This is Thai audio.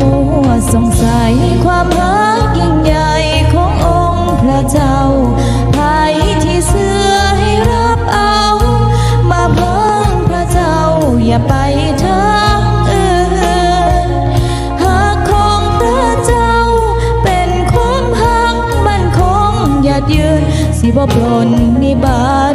มัวสงสัยความรักยิ่งใหญ่ขององค์พระเจ้าภัยที่เสื้อให้รับเอา มาเพิ่งพระเจ้าอย่าไปทางอื่นหากของพระเจ้าเป็นความหักมันคงหยัดยืนสิบ่ปลนนิบาต